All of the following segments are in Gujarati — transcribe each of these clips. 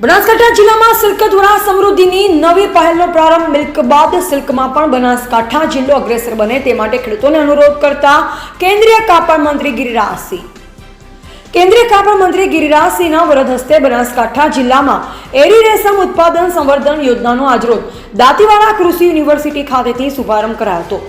બનાસકાંઠા જિલ્લામાં સિલ્ક દ્વારા સમૃદ્ધિની નવી પહેલનો પ્રારંભ મિલ્ક બાદ સિલ્કમાં પણ બનાસકાંઠા જિલ્લો અગ્રેસર બને તે માટે ખેડૂતોને અનુરોધ કરતા કેન્દ્રીય કાપડ મંત્રી ગિરિરાજસિંહ. કેન્દ્રીય કાપડ મંત્રી ગિરિરાજસિંહના વરદ હસ્તે બનાસકાંઠા જિલ્લામાં એરી રેશમ ઉત્પાદન સંવર્ધન યોજનાનો આજરોજ દાંતીવાડા કૃષિ યુનિવર્સિટી ખાતેથી શુભારંભ કરાયો હતો.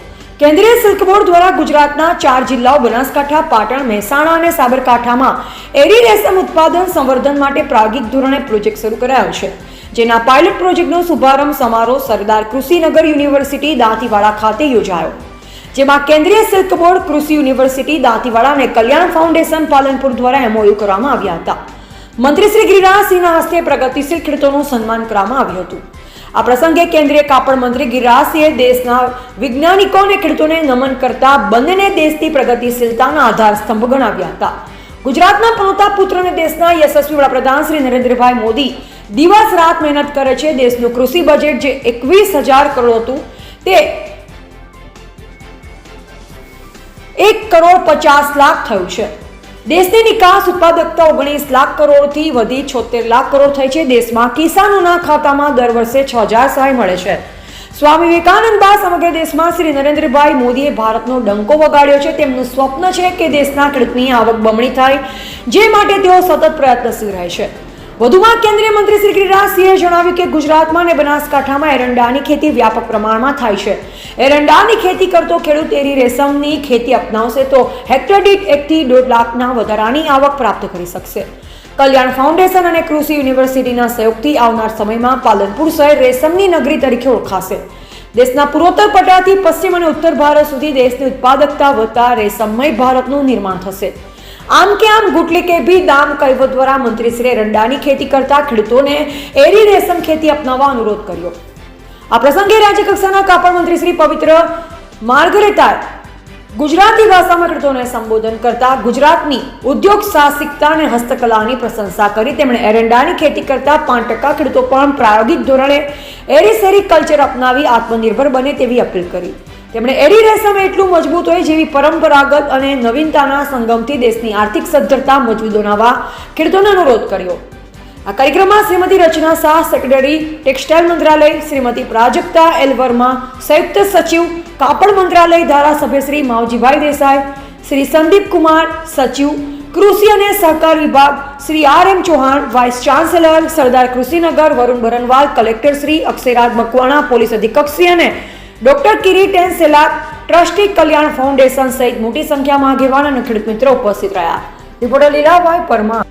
કેન્દ્રીય સિલ્ક બોર્ડ દ્વારા ગુજરાતના ચાર જિલ્લાઓ, બનાસકાંઠા, પાટણ, મહેસાણા અને સાબરકાંઠામાં એરી રેશમ ઉત્પાદન સંવર્ધન માટે પ્રાયોગિક ધોરણે પ્રોજેક્ટ શરૂ કરાયો છે, જેના પાયલટ પ્રોજેક્ટનો શુભારંભ સમારોહ સરદાર કૃષિનગર યુનિવર્સિટી દાંતીવાડા ખાતે યોજાયો. જેમાં કેન્દ્રીય સિલ્ક બોર્ડ, કૃષિ યુનિવર્સિટી દાંતીવાડા અને કલ્યાણ ફાઉન્ડેશન પાલનપુર દ્વારા એમઓયુ કરવામાં આવ્યા હતા. મંત્રી શ્રી ગિરિરાજસિંહના હસ્તે પ્રગતિશીલ ખેડૂતોનું સન્માન કરવામાં આવ્યું હતું. આ પ્રસંગે કેન્દ્રીય કાપડ મંત્રી ગિરિરાજસિંહે દેશના વૈજ્ઞાનિકો અને ખેડૂતોને નમન કરતા બંનેને દેશની પ્રગતિશીલતાના આધાર સ્તંભ ગણાવ્યા હતા. ગુજરાતના પનોતા પુત્ર અને દેશના યશસ્વી વડાપ્રધાન શ્રી નરેન્દ્રભાઈ મોદી દિવસ રાત મહેનત કરે છે. દેશનું કૃષિ બજેટ જે એકવીસ હજાર કરોડ હતું, તે એક કરોડ પચાસ લાખ થયું છે. દેશની નિકાસ ઉત્પાદકતા ઓગણીસ લાખ કરોડથી વધી છોતેર લાખ કરોડ થઈ છે. દેશમાં કિસાનોના ખાતામાં દર વર્ષે છ હજાર સહાય મળે છે. સ્વામી વિવેકાનંદ બાદ સમગ્ર દેશમાં શ્રી નરેન્દ્રભાઈ મોદીએ ભારતનો ડંકો વગાડ્યો છે. તેમનું સ્વપ્ન છે કે દેશના ખેડૂતની આવક બમણી થાય, જે માટે તેઓ સતત પ્રયત્નશીલ રહે છે. વધુમાં કેન્દ્રીય મંત્રી શ્રી ગિરિરાજસિંહે જણાવ્યું કે ગુજરાતમાં અને બનાસકાંઠામાં એરંડાની ખેતી વ્યાપક પ્રમાણમાં થાય છે. એરંડાની ખેતી કરતો ખેડૂત એરી રેશમની ખેતી અપનાવશે તો હેક્ટર દીઠ એકથી દોઢ લાખના વધારાની આવક પ્રાપ્ત કરી શકશે. કલ્યાણ ફાઉન્ડેશન અને કૃષિ યુનિવર્સિટીના સહયોગથી આવનાર સમયમાં પાલનપુર શહેર રેશમની નગરી તરીકે ઓળખાશે. દેશના પૂર્વોત્તર પટાથી પશ્ચિમ અને ઉત્તર ભારત સુધી દેશની ઉત્પાદકતા વધતા રેશમમય ભારતનું નિર્માણ થશે. આમ કે આમ ગુટલી કે ભી દામ કૈવો દ્વારા મંત્રી શ્રી રંડાની ખેતી કરતા ખેડૂતોને એરી રેશમ ખેતી અપનાવવા અનુરોધ કર્યો. આ પ્રસંગે રાજ્યકક્ષાના કાપડ મંત્રી શ્રી પવિત્ર માર્ગરેતાએ ગુજરાતી ભાષામાં ખેડૂતોને સંબોધન કરતા ગુજરાતની ઉદ્યોગ સાહસિકતા અને હસ્તકલાની પ્રશંસા કરી. તેમણે એરંડાની ખેતી કરતા પાંચ ટકા ખેડૂતો પણ પ્રાયોગિક ધોરણે એરી સેરી કલ્ચર અપનાવી આત્મનિર્ભર બને તેવી અપીલ કરી. તેમણે એડી રેશમ એટલું મજબૂત હોય જેવી પરંપરાગત અને નવીનતાના સંગમથી દેશની આર્થિક સદ્ધરતા મજબૂત બનાવવા ખેડૂતોને અનુરોધ કર્યો. આ કાર્યક્રમમાં શ્રીમતી રચના શાહ, સેક્રેટરી, ટેક્સટાઇલ મંત્રાલય, શ્રીમતી પ્રાજક્તા એલ વર્મા, સંયુક્ત સચિવ, કાપડ મંત્રાલય ધારાસભ્ય શ્રી માવજીભાઈ દેસાઈ, શ્રી સંદીપ કુમાર, સચિવ, કૃષિ અને સહકાર વિભાગ Shri R M Chauhan, vice chancellor, Sardar Krushinagar, Varun Barnwal, collector Shri Akshayraj Makwana, police અધિક્ષક શ્રી અને doctor Kiriten Sela trustee Kalyan foundation સહિત મોટી સંખ્યામાં આગેવાન અને ખેડૂત મિત્રો ઉપસ્થિત રહ્યા. રિપોર્ટર લીલાભાઈ પરમાર.